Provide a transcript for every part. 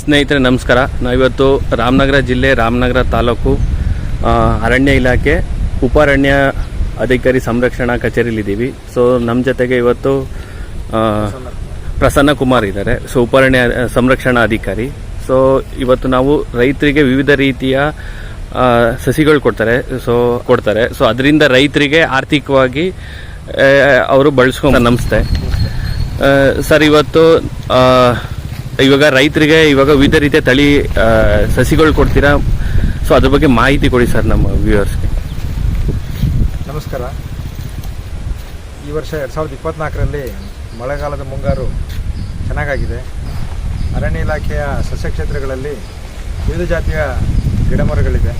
ಸ್ನೇಹಿತರೆ, ನಮಸ್ಕಾರ. ನಾವಿವತ್ತು ರಾಮನಗರ ಜಿಲ್ಲೆ, ರಾಮನಗರ ತಾಲೂಕು ಅರಣ್ಯ ಇಲಾಖೆ, ಉಪಾರಣ್ಯ ಅಧಿಕಾರಿ ಸಂರಕ್ಷಣಾ ಕಚೇರಿಲಿದ್ದೀವಿ ಸೊ ನಮ್ಮ ಜೊತೆಗೆ ಇವತ್ತು ಪ್ರಸನ್ನ ಕುಮಾರ್ ಇದ್ದಾರೆ. ಸೊ ಉಪಾರಣ್ಯ ಸಂರಕ್ಷಣಾ ಅಧಿಕಾರಿ. ಸೊ ಇವತ್ತು ನಾವು ರೈತರಿಗೆ ವಿವಿಧ ರೀತಿಯ ಸಸಿಗಳು ಕೊಡ್ತಾರೆ. ಸೊ ಕೊಡ್ತಾರೆ. ಸೊ ಅದರಿಂದ ರೈತರಿಗೆ ಆರ್ಥಿಕವಾಗಿ ಅವರು ಬಳಸ್ಕೊಂಡು ನಮಸ್ತೆ. ಸರ್, ಇವತ್ತು ಇವಾಗ ರೈತರಿಗೆ ಇವಾಗ ವಿವಿಧ ರೀತಿಯ ತಳಿ ಸಸಿಗಳು ಕೊಡ್ತೀರಾ? ಸೊ ಅದ್ರ ಬಗ್ಗೆ ಮಾಹಿತಿ ಕೊಡಿ ಸರ್ ನಮ್ಮ ವ್ಯೂವರ್ಸ್ಗೆ ನಮಸ್ಕಾರ. ಈ ವರ್ಷ ಎರಡು ಸಾವಿರದ ಇಪ್ಪತ್ನಾಲ್ಕರಲ್ಲಿ ಮಳೆಗಾಲದ ಮುಂಗಾರು ಚೆನ್ನಾಗಾಗಿದೆ. ಅರಣ್ಯ ಇಲಾಖೆಯ ಸಸ್ಯ ಕ್ಷೇತ್ರಗಳಲ್ಲಿ ವಿವಿಧ ಜಾತಿಯ ಗಿಡಮರಗಳಿದೆ.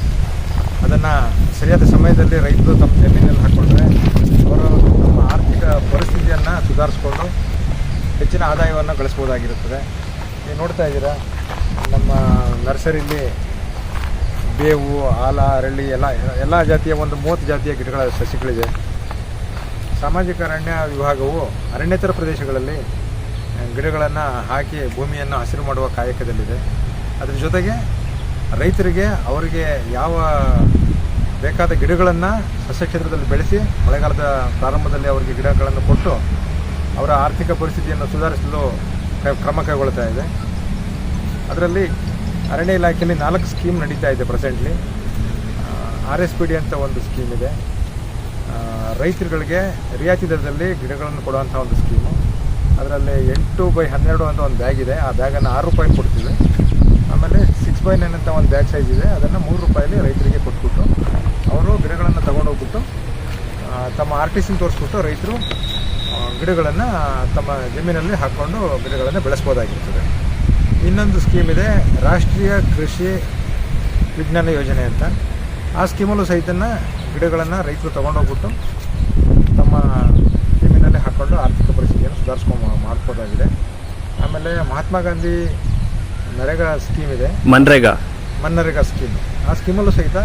ಅದನ್ನು ಸರಿಯಾದ ಸಮಯದಲ್ಲಿ ರೈತರು ತಮ್ಮ ಜಮೀನಲ್ಲಿ ಹಾಕ್ಕೊಂಡ್ರೆ ಅವರು ತಮ್ಮ ಆರ್ಥಿಕ ಪರಿಸ್ಥಿತಿಯನ್ನು ಸುಧಾರಿಸ್ಕೊಂಡು ಹೆಚ್ಚಿನ ಆದಾಯವನ್ನು ಗಳಿಸ್ಬೋದಾಗಿರುತ್ತದೆ ನೀವು ನೋಡ್ತಾ ಇದ್ದೀರಾ, ನಮ್ಮ ನರ್ಸರಿಲಿ ಬೇವು ಆಲ ಅರಳಿ ಎಲ್ಲ ಎಲ್ಲ ಜಾತಿಯ ಒಂದು ಮೂವತ್ತು ಜಾತಿಯ ಗಿಡಗಳ ಸಸಿಗಳಿದೆ. ಸಾಮಾಜಿಕ ಅರಣ್ಯ ವಿಭಾಗವು ಅರಣ್ಯೇತರ ಪ್ರದೇಶಗಳಲ್ಲಿ ಗಿಡಗಳನ್ನು ಹಾಕಿ ಭೂಮಿಯನ್ನು ಹಸಿರು ಮಾಡುವ ಕಾಯಕದಲ್ಲಿದೆ. ಅದರ ಜೊತೆಗೆ ರೈತರಿಗೆ ಅವರಿಗೆ ಯಾವ ಬೇಕಾದ ಗಿಡಗಳನ್ನು ಸಸ್ಯ ಕ್ಷೇತ್ರದಲ್ಲಿ ಬೆಳೆಸಿ, ಮಳೆಗಾಲದ ಪ್ರಾರಂಭದಲ್ಲಿ ಅವರಿಗೆ ಗಿಡಗಳನ್ನು ಕೊಟ್ಟು ಅವರ ಆರ್ಥಿಕ ಪರಿಸ್ಥಿತಿಯನ್ನು ಸುಧಾರಿಸಲು ಕ್ರಮ ಕೈಗೊಳ್ತಾ ಇದೆ. ಅದರಲ್ಲಿ ಅರಣ್ಯ ಇಲಾಖೆಯಲ್ಲಿ ನಾಲ್ಕು ಸ್ಕೀಮ್ ನಡೀತಾ ಇದೆ presently R S P D ಅಂತ ಒಂದು ಸ್ಕೀಮ್ ಇದೆ. ರೈತರುಗಳಿಗೆ ರಿಯಾಯಿತಿ ದರದಲ್ಲಿ ಗಿಡಗಳನ್ನು ಕೊಡುವಂಥ ಒಂದು ಸ್ಕೀಮು. ಅದರಲ್ಲಿ ಎಂಟು ಬೈ ಹನ್ನೆರಡು ಅಂತ ಒಂದು ಬ್ಯಾಗ್ ಇದೆ. ಆ ಬ್ಯಾಗನ್ನು ಆರು ರೂಪಾಯಿ ಕೊಡ್ತೀವಿ. ಆಮೇಲೆ ಸಿಕ್ಸ್ ಬೈ ನೈನ್ ಅಂತ ಒಂದು ಬ್ಯಾಗ್ ಸೈಜ್ ಇದೆ. ಅದನ್ನು ಮೂರು ರೂಪಾಯಲ್ಲಿ ರೈತರಿಗೆ ಕೊಟ್ಬಿಟ್ಟು, ಅವರು ಗಿಡಗಳನ್ನು ತೊಗೊಂಡೋಗ್ಬಿಟ್ಟು ತಮ್ಮ ಆರ್ ಟಿ ಸಿನ ತೋರಿಸ್ಬಿಟ್ಟು ರೈತರು ಗಿಡಗಳನ್ನು ತಮ್ಮ ಜಮೀನಲ್ಲಿ ಹಾಕ್ಕೊಂಡು ಗಿಡಗಳನ್ನು ಬೆಳೆಸ್ಬೋದಾಗಿರ್ತದೆ. ಇನ್ನೊಂದು ಸ್ಕೀಮ್ ಇದೆ ರಾಷ್ಟ್ರೀಯ ಕೃಷಿ ವಿಜ್ಞಾನ ಯೋಜನೆ ಅಂತ. ಆ ಸ್ಕೀಮಲ್ಲೂ ಸಹಿತನ ಗಿಡಗಳನ್ನು ರೈತರು ತೊಗೊಂಡೋಗ್ಬಿಟ್ಟು ತಮ್ಮ ಜಮೀನಲ್ಲಿ ಹಾಕ್ಕೊಂಡು ಆರ್ಥಿಕ ಪರಿಸ್ಥಿತಿಯನ್ನು ಸುಧಾರಿಸ್ಕೊಂಡು ಮಾಡ್ಬೋದಾಗಿದೆ. ಆಮೇಲೆ ಮಹಾತ್ಮ ಗಾಂಧಿ ನರೇಗಾ ಸ್ಕೀಮ್ ಇದೆ. ಮನ್ರೇಗಾ. ಮನ್ನರೇಗಾ ಸ್ಕೀಮ್ ಆ ಸ್ಕೀಮಲ್ಲೂ ಸಹಿತ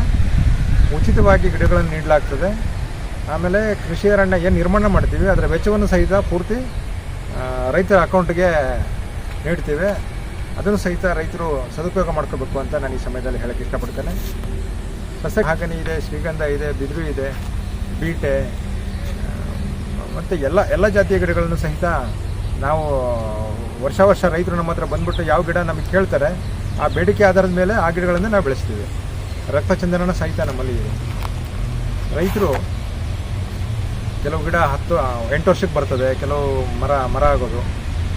ಉಚಿತವಾಗಿ ಗಿಡಗಳನ್ನು ನೀಡಲಾಗ್ತದೆ. ಆಮೇಲೆ ಕೃಷಿ ಅರಣ್ಯ ಏನು ನಿರ್ಮಾಣ ಮಾಡ್ತೀವಿ. ಅದರ ವೆಚ್ಚವನ್ನು ಸಹಿತ ಪೂರ್ತಿ ರೈತರ ಅಕೌಂಟ್ಗೆ ನೀಡ್ತೀವಿ. ಅದನ್ನು ಸಹಿತ ರೈತರು ಸದುಪಯೋಗ ಮಾಡ್ಕೋಬೇಕು ಅಂತ ನಾನು ಈ ಸಮಯದಲ್ಲಿ ಹೇಳಕ್ಕೆ ಇಷ್ಟಪಡ್ತೇನೆ. ಸಸ್ಯ ಹಾಗನಿ ಇದೆ, ಶ್ರೀಗಂಧ ಇದೆ, ಬಿದಿರು ಇದೆ, ಬೀಟೆ ಮತ್ತು ಎಲ್ಲ ಎಲ್ಲ ಜಾತಿಯ ಗಿಡಗಳನ್ನು ಸಹಿತ ನಾವು ವರ್ಷ ವರ್ಷ ರೈತರು ನಮ್ಮ ಹತ್ರ ಬಂದ್ಬಿಟ್ಟು ಯಾವ ಗಿಡ ನಮಗೆ ಕೇಳ್ತಾರೆ, ಆ ಬೇಡಿಕೆ ಆಧಾರದ ಮೇಲೆ ಆ ಗಿಡಗಳನ್ನು ನಾವು ಬೆಳೆಸ್ತೀವಿ. ರಕ್ತಚಂದನ ಸಹಿತ ನಮ್ಮಲ್ಲಿ ರೈತರು ಕೆಲವು ಗಿಡ ಹತ್ತು ಎಂಟು ವರ್ಷಕ್ಕೆ ಬರ್ತದೆ, ಕೆಲವು ಮರ ಮರ ಆಗೋದು,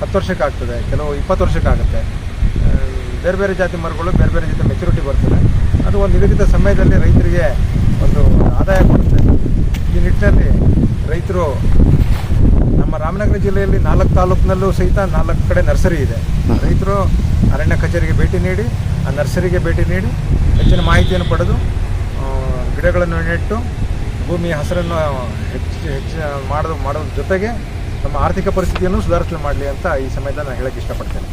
ಹತ್ತು ವರ್ಷಕ್ಕೆ ಆಗ್ತದೆ, ಕೆಲವು ಇಪ್ಪತ್ತು ವರ್ಷಕ್ಕೆ ಆಗುತ್ತೆ. ಬೇರೆ ಬೇರೆ ಜಾತಿ ಮರಗಳು ಬೇರೆ ಬೇರೆ ಜೊತೆ ಮೆಚುರಿಟಿ ಬರ್ತದೆ. ಅದು ಒಂದು ನಿಗದಿತ ಸಮಯದಲ್ಲಿ ರೈತರಿಗೆ ಒಂದು ಆದಾಯ ಕೊಡುತ್ತೆ. ಈ ನಿಟ್ಟಿನಲ್ಲಿ ರೈತರು ನಮ್ಮ ರಾಮನಗರ ಜಿಲ್ಲೆಯಲ್ಲಿ ನಾಲ್ಕು ತಾಲೂಕಿನಲ್ಲೂ ಸಹಿತ ನಾಲ್ಕು ಕಡೆ ನರ್ಸರಿ ಇದೆ. ರೈತರು ಅರಣ್ಯ ಕಚೇರಿಗೆ ಭೇಟಿ ನೀಡಿ, ಆ ನರ್ಸರಿಗೆ ಭೇಟಿ ನೀಡಿ, ಹೆಚ್ಚಿನ ಮಾಹಿತಿಯನ್ನು ಪಡೆದು ಗಿಡಗಳನ್ನು ನೆಟ್ಟು, ಭೂಮಿಯ ಹಸರನ್ನು ಹೆಚ್ಚು ಹೆಚ್ಚು ಮಾಡೋದು ಮಾಡೋದ್ರ ಜೊತೆಗೆ ನಮ್ಮ ಆರ್ಥಿಕ ಪರಿಸ್ಥಿತಿಯನ್ನು ಸುಧಾರಿಸಲು ಮಾಡಲಿ ಅಂತ ಈ ಸಮಯದಲ್ಲಿ ನಾನು ಹೇಳಕ್ಕೆ ಇಷ್ಟಪಡ್ತೇನೆ.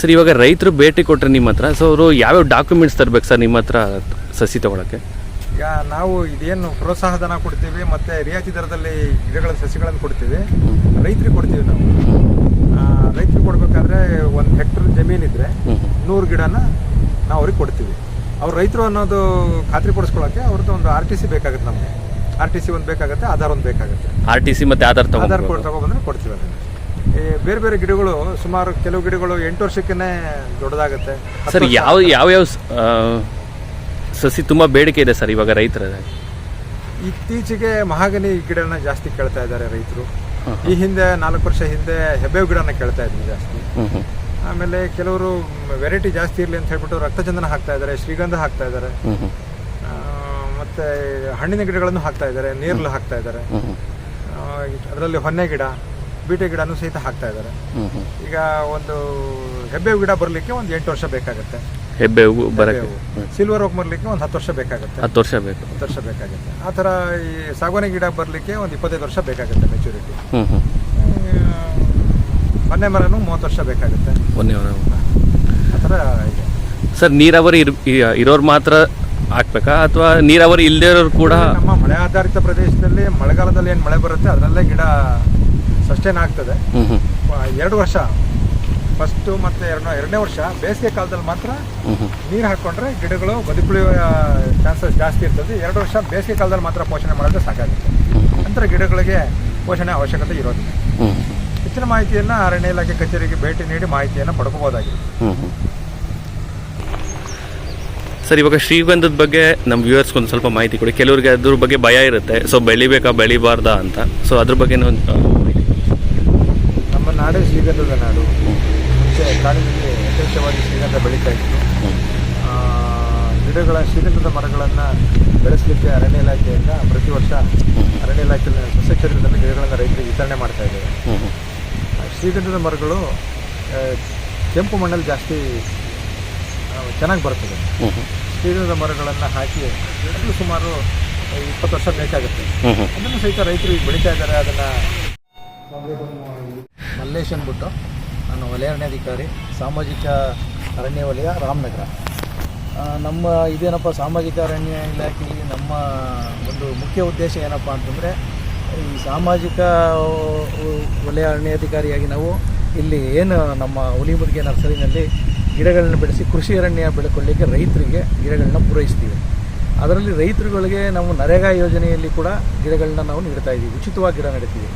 ಸರ್ ಇವಾಗ ರೈತರು ಭೇಟಿ ಕೊಟ್ಟರೆ ನಿಮ್ಮ ಹತ್ರ? ಸೊ ಅವರು ಯಾವ್ಯಾವ ಡಾಕ್ಯುಮೆಂಟ್ಸ್ ತರಬೇಕು ಸರ್ ನಿಮ್ಮ ಹತ್ರ ಸಸಿ ತಗೊಳಕ್ಕೆ? ಈಗ ನಾವು ಇದೇನು ಪ್ರೋತ್ಸಾಹ ಧನ ಕೊಡ್ತೀವಿ ಮತ್ತು ರಿಯಾಯಿತಿ ದರದಲ್ಲಿ ಗಿಡಗಳ ಸಸಿಗಳನ್ನು ಕೊಡ್ತೀವಿ. ರೈತರಿಗೆ ಕೊಡ್ತೀವಿ ನಾವು. ರೈತರಿಗೆ ಕೊಡಬೇಕಾದ್ರೆ ಒಂದು ಹೆಕ್ಟರ್ ಜಮೀನಿದ್ರೆ ನೂರು ಗಿಡನ ನಾವು ಅವ್ರಿಗೆ ಕೊಡ್ತೀವಿ. ಅವ್ರು ರೈತರು ಅನ್ನೋದು ಖಾತ್ರಿ ಪಡಿಸ್ಕೊಳ್ಳೋಕ್ಕೆ ಅವ್ರದ್ದು ಒಂದು ಆರ್ ಟಿ ಸಿ ಬೇಕಾಗುತ್ತೆ ನಮಗೆ. ಆರ್ ಟಿ ಸಿ ಒಂದು ಬೇಕಾಗುತ್ತೆ ಆಧಾರ್ ಒಂದು ಬೇಕಾಗುತ್ತೆ. ಆರ್ ಟಿ ಸಿ ಮತ್ತೆ ಆಧಾರ್ ಆಧಾರ್ ತಗೊಂಡು ಕೊಡ್ ತಗೊಬಂದ್ರೆ ಕೊಡ್ತೀವಿ ಅದನ್ನು. ಬೇರೆ ಬೇರೆ ಗಿಡಗಳು ಸುಮಾರು ಕೆಲವು ಗಿಡಗಳು ಎಂಟು ವರ್ಷಕ್ಕೇ ದೊಡ್ಡದಾಗುತ್ತೆ. ಸರ್ ಯಾವ ಯಾವ ಯಾವ್ಯಾವ ಸಸಿ ತುಂಬ ಬೇಡಿಕೆ ಇದೆ ಸರ್ ಇವಾಗ ರೈತರ? ಇತ್ತೀಚೆಗೆ ಮಹಾಗನಿ ಗಿಡನ ಜಾಸ್ತಿ ಕೇಳ್ತಾ ಇದ್ದಾರೆ ರೈತರು. ಈ ಹಿಂದೆ ನಾಲ್ಕು ವರ್ಷ ಹಿಂದೆ ಹೆಬ್ಬೇವು ಗಿಡನ ಕೇಳ್ತಾ ಇದ್ವಿ ಜಾಸ್ತಿ. ಆಮೇಲೆ ಕೆಲವರು ವೆರೈಟಿ ಜಾಸ್ತಿ ಇರಲಿ ಅಂತ ಹೇಳ್ಬಿಟ್ಟು ರಕ್ತಚಂದನ ಹಾಕ್ತಾ ಇದ್ದಾರೆ ಶ್ರೀಗಂಧ ಹಾಕ್ತಾ ಇದ್ದಾರೆ. ಮತ್ತೆ ಹಣ್ಣಿನ ಗಿಡಗಳನ್ನು ಹಾಕ್ತಾ ಇದ್ದಾರೆ ನೀರ್ಲು ಹಾಕ್ತಾ ಇದ್ದಾರೆ. ಅದರಲ್ಲಿ ಹೊನ್ನೆ ಗಿಡ. ಬೀಟೆ ಗಿಡನೂ ಸಹಿತ ಹಾಕ್ತಾ ಇದ್ದಾರೆ. ಈಗ ಒಂದು ಹೆಬ್ಬೆ ಗಿಡ ಬರಲಿಕ್ಕೆ ಒಂದು ಎಂಟು ವರ್ಷ ಬೇಕಾಗುತ್ತೆ. ಹೆಬ್ಬೆ ಹೂವು ಬರಕ್ಕೆ. ಸಿಲ್ವರ್ ಹೋಗಿ ಬರಲಿಕ್ಕೆ ಒಂದು ಹತ್ತು ವರ್ಷ ಬೇಕಾಗುತ್ತೆ. ಹತ್ತು ವರ್ಷ ಬೇಕು. ಹತ್ತು ವರ್ಷ ಬೇಕಾಗುತ್ತೆ. ಆ ಥರ ಈ ಸಾಗುವಾನಿ ಗಿಡ ಬರಲಿಕ್ಕೆ ಒಂದು ಇಪ್ಪತ್ತೈದು ವರ್ಷ ಬೇಕಾಗುತ್ತೆ ಮೆಚುರಿಟಿ ಮೊನ್ನೆ ಮರನೂ ಮೂವತ್ತು ವರ್ಷ ಬೇಕಾಗುತ್ತೆ. ಮೊನ್ನೆ ಮರ ಆ ಥರ ಇದೆ. ಸರ್ ನೀರಾವರಿ ಇರೋರು ಮಾತ್ರ ಹಾಕ್ಬೇಕಾ? ಅಥವಾ ನೀರಾವರಿ ಇಲ್ಲದೇ ಇರೋರು ಕೂಡ ನಮ್ಮ ಮಳೆ ಆಧಾರಿತ ಪ್ರದೇಶದಲ್ಲಿ ಮಳೆಗಾಲದಲ್ಲಿ ಏನು ಮಳೆ ಬರುತ್ತೆ ಅದರಲ್ಲೇ ಗಿಡ ಸಸ್ಟೈನ್ ಆಗ್ತದೆ. ಎರಡು ವರ್ಷ. ಫಸ್ಟು ಮತ್ತೆ ಎರಡನೇ ಎರಡನೇ ವರ್ಷ ಬೇಸಿಗೆ ಕಾಲದಲ್ಲಿ ಮಾತ್ರ ನೀರು ಹಾಕೊಂಡ್ರೆ ಗಿಡಗಳು ಬದುಕುಳಿಯುವ ಚಾನ್ಸಸ್ ಜಾಸ್ತಿ ಇರ್ತದೆ. ಎರಡು ವರ್ಷ ಬೇಸಿಗೆ ಕಾಲದಲ್ಲಿ ಮಾತ್ರ ಪೋಷಣೆ ಮಾಡಿದ್ರೆ ಸಾಕಾಗುತ್ತೆ. ನಂತರ ಗಿಡಗಳಿಗೆ ಪೋಷಣೆ ಅವಶ್ಯಕತೆ ಇರೋದಿಲ್ಲ. ಹೆಚ್ಚಿನ ಮಾಹಿತಿಯನ್ನು ಅರಣ್ಯ ಇಲಾಖೆ ಕಚೇರಿಗೆ ಭೇಟಿ ನೀಡಿ ಮಾಹಿತಿಯನ್ನು ಪಡ್ಕೋಬೋದಾಗಿದೆ ಹ್ಞೂ ಸರ್ ಇವಾಗ ಶ್ರೀಗಂಧದ ಬಗ್ಗೆ ನಮ್ಮ ವ್ಯೂವರ್ಸ್ಗೆ ಒಂದು ಸ್ವಲ್ಪ ಮಾಹಿತಿ ಕೊಡಿ. ಕೆಲವರಿಗೆ ಅದ್ರ ಬಗ್ಗೆ ಭಯ ಇರುತ್ತೆ. ಸೊ ಬೆಳಿಬೇಕಾ ಬೆಳಿಬಾರ್ದಾ ಅಂತ. ಸೊ ಅದ್ರ ಬಗ್ಗೆ ಒಂದು ಮಾಹಿತಿ ಕೊಡಿ. ನಮ್ಮ ನಾಡು ಶ್ರೀಗಂಧದ ನಾಡು. ಮುಂಚೆ ಕಾಡಿನಲ್ಲಿ ಯಥೇಚ್ಛವಾಗಿ ಶ್ರೀಗಂಧ ಬೆಳೀತಾ ಇತ್ತು. ಆ, ಗಿಡಗಳ ಶ್ರೀಗಂಧದ ಮರಗಳನ್ನು ಬೆಳೆಸಲಿಕ್ಕೆ ಅರಣ್ಯ ಇಲಾಖೆಯಿಂದ ಪ್ರತಿ ವರ್ಷ ಅರಣ್ಯ ಇಲಾಖೆಯಲ್ಲಿ ಸಸ್ಯ ಕ್ಷೇತ್ರದಲ್ಲಿ ಗಿಡಗಳನ್ನು ರೈತರಿಗೆ ವಿತರಣೆ ಮಾಡ್ತಾ ಇದ್ದೇವೆ. ಶ್ರೀಗಂಧದ ಮರಗಳು ಕೆಂಪು ಮಣ್ಣಲ್ಲಿ ಜಾಸ್ತಿ ಚೆನ್ನಾಗಿ ಬರ್ತದೆ ಶ್ರೀಗಂಧದ ಮರಗಳನ್ನು ಹಾಕಿ ಅದು ಸುಮಾರು ಇಪ್ಪತ್ತು ವರ್ಷ ಬೇಕಾಗುತ್ತೆ ಅದನ್ನು ಸಹಿತ ರೈತರು ಈಗ ಬೆಳೀತಾ ಇದ್ದಾರೆ ಅದನ್ನು ಮಲ್ಲೇಶ್ ಅಂದ್ಬಿಟ್ಟು ನಾನು ವಲಯಾರಣ್ಯಾಧಿಕಾರಿ ಸಾಮಾಜಿಕ ಅರಣ್ಯ ವಲಯ, ರಾಮನಗರ. ನಮ್ಮ ಇದೇನಪ್ಪ ಸಾಮಾಜಿಕ ಅರಣ್ಯ ಇಲಾಖೆಯಲ್ಲಿ ನಮ್ಮ ಒಂದು ಮುಖ್ಯ ಉದ್ದೇಶ ಏನಪ್ಪ ಅಂತಂದರೆ, ಈ ಸಾಮಾಜಿಕ ವಲಯ ಅರಣ್ಯಾಧಿಕಾರಿಯಾಗಿ ನಾವು ಇಲ್ಲಿ ಏನು ನಮ್ಮ ಹುಲಿಮುರಿಗೆ ನರ್ಸರಿನಲ್ಲಿ ಗಿಡಗಳನ್ನ ಬೆಳೆಸಿ ಕೃಷಿ ಅರಣ್ಯ ಬೆಳ್ಕೊಳ್ಳಿಕ್ಕೆ ರೈತರಿಗೆ ಗಿಡಗಳನ್ನ ಪೂರೈಸ್ತೀವಿ. ಅದರಲ್ಲಿ ರೈತರುಗಳಿಗೆ ನಾವು ನರೇಗಾ ಯೋಜನೆಯಲ್ಲಿ ಕೂಡ ಗಿಡಗಳನ್ನ ನಾವು ನೀಡ್ತಾ ಇದ್ದೀವಿ ಉಚಿತವಾಗಿ ಗಿಡ ನೆಡ್ತೀವಿ.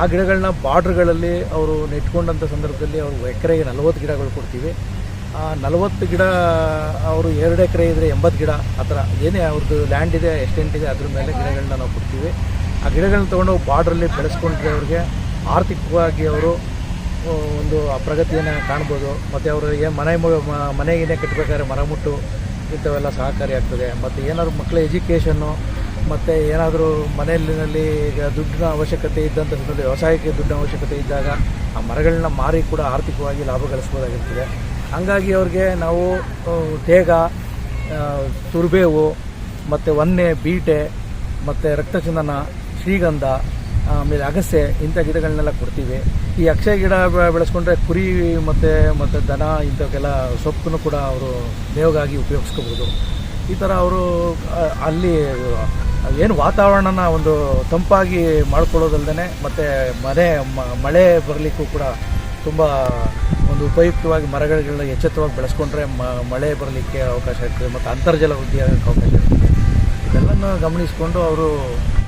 ಆ ಗಿಡಗಳನ್ನ ಬಾರ್ಡ್ರ್ಗಳಲ್ಲಿ ಅವರು ನೆಟ್ಕೊಂಡಂಥ ಸಂದರ್ಭದಲ್ಲಿ ಅವರು ಎಕರೆಗೆ ನಲವತ್ತು ಗಿಡಗಳು ಕೊಡ್ತೀವಿ. ಆ ನಲವತ್ತು ಗಿಡ, ಅವರು ಎರಡು ಎಕರೆ ಇದ್ದರೆ ಎಂಬತ್ತು ಗಿಡ ಆ ಥರ ಏನೇ ಅವ್ರದ್ದು ಲ್ಯಾಂಡ್ ಇದೆ, ಎಸ್ಟೆಂಟ್ ಇದೆ, ಅದ್ರ ಮೇಲೆ ಗಿಡಗಳನ್ನ ನಾವು ಕೊಡ್ತೀವಿ. ಆ ಗಿಡಗಳನ್ನ ತೊಗೊಂಡು ಬಾರ್ಡ್ರಲ್ಲಿ ಬೆಳೆಸ್ಕೊಂಡ್ರೆ ಅವ್ರಿಗೆ ಆರ್ಥಿಕವಾಗಿ ಅವರು ಒಂದು ಪ್ರಗತಿಯನ್ನು ಕಾಣ್ಬೋದು. ಮತ್ತು ಅವರು ಏನು ಮನೆ ಮನೆಗೇನೆ ಕಟ್ಟಬೇಕಾದ್ರೆ ಮರ ಮುಟ್ಟು ಇಂಥವೆಲ್ಲ ಸಹಕಾರಿಯಾಗ್ತದೆ ಮತ್ತು ಏನಾದ್ರು ಮಕ್ಕಳ ಎಜುಕೇಷನ್ನು ಮತ್ತು ಏನಾದರೂ ಮನೆಯಲ್ಲಿನಲ್ಲಿ ಈಗ ದುಡ್ಡಿನ ಅವಶ್ಯಕತೆ ಇದ್ದಂಥ ಸಂದರ್ಭದಲ್ಲಿ ವ್ಯವಸಾಯಕ್ಕೆ ದುಡ್ಡಿನ ಅವಶ್ಯಕತೆ ಇದ್ದಾಗ ಆ ಮರಗಳನ್ನ ಮಾರಿ ಕೂಡ ಆರ್ಥಿಕವಾಗಿ ಲಾಭ ಗಳಿಸ್ಬೋದಾಗಿರ್ತದೆ ಹಾಗಾಗಿ ಅವ್ರಿಗೆ ನಾವು ತೇಗ ತುರ್ಬೇವು, ಮತ್ತು ಒನ್ನೆ ಬೀಟೆ, ಮತ್ತು ರಕ್ತಚಂದನ, ಶ್ರೀಗಂಧ, ಆಮೇಲೆ ಅಗಸೆ ಇಂಥ ಗಿಡಗಳನ್ನೆಲ್ಲ ಕೊಡ್ತೀವಿ. ಈ ಅಕ್ಷಯ ಗಿಡ ಬೆಳೆಸ್ಕೊಂಡ್ರೆ ಕುರಿ ಮತ್ತು ಮತ್ತು ದನ ಇಂಥವಕ್ಕೆಲ್ಲ ಸೊಪ್ಪನ್ನು ಕೂಡ ಅವರು ಮೇವಾಗಿ ಉಪಯೋಗಿಸ್ಕೋಬೋದು. ಈ ಥರ ಅವರು ಅಲ್ಲಿ ಏನು ವಾತಾವರಣನ ಒಂದು ತಂಪಾಗಿ ಮಾಡ್ಕೊಳ್ಳೋದಲ್ದೇ ಮತ್ತು ಮನೆ ಮಳೆ ಬರಲಿಕ್ಕೂ ಕೂಡ ತುಂಬ ಒಂದು ಉಪಯುಕ್ತವಾಗಿ ಮರಗಳನ್ನ ಎಚ್ಚೆತ್ತವಾಗಿ ಬೆಳೆಸ್ಕೊಂಡ್ರೆ ಮಳೆ ಬರಲಿಕ್ಕೆ ಅವಕಾಶ ಇರ್ತದೆ, ಮತ್ತು ಅಂತರ್ಜಲ ವೃದ್ಧಿ ಆಗೋಕ್ಕೆ ಅವಕಾಶ ಇರ್ತದೆ. ಇದೆಲ್ಲನೂ ಗಮನಿಸಿಕೊಂಡು ಅವರು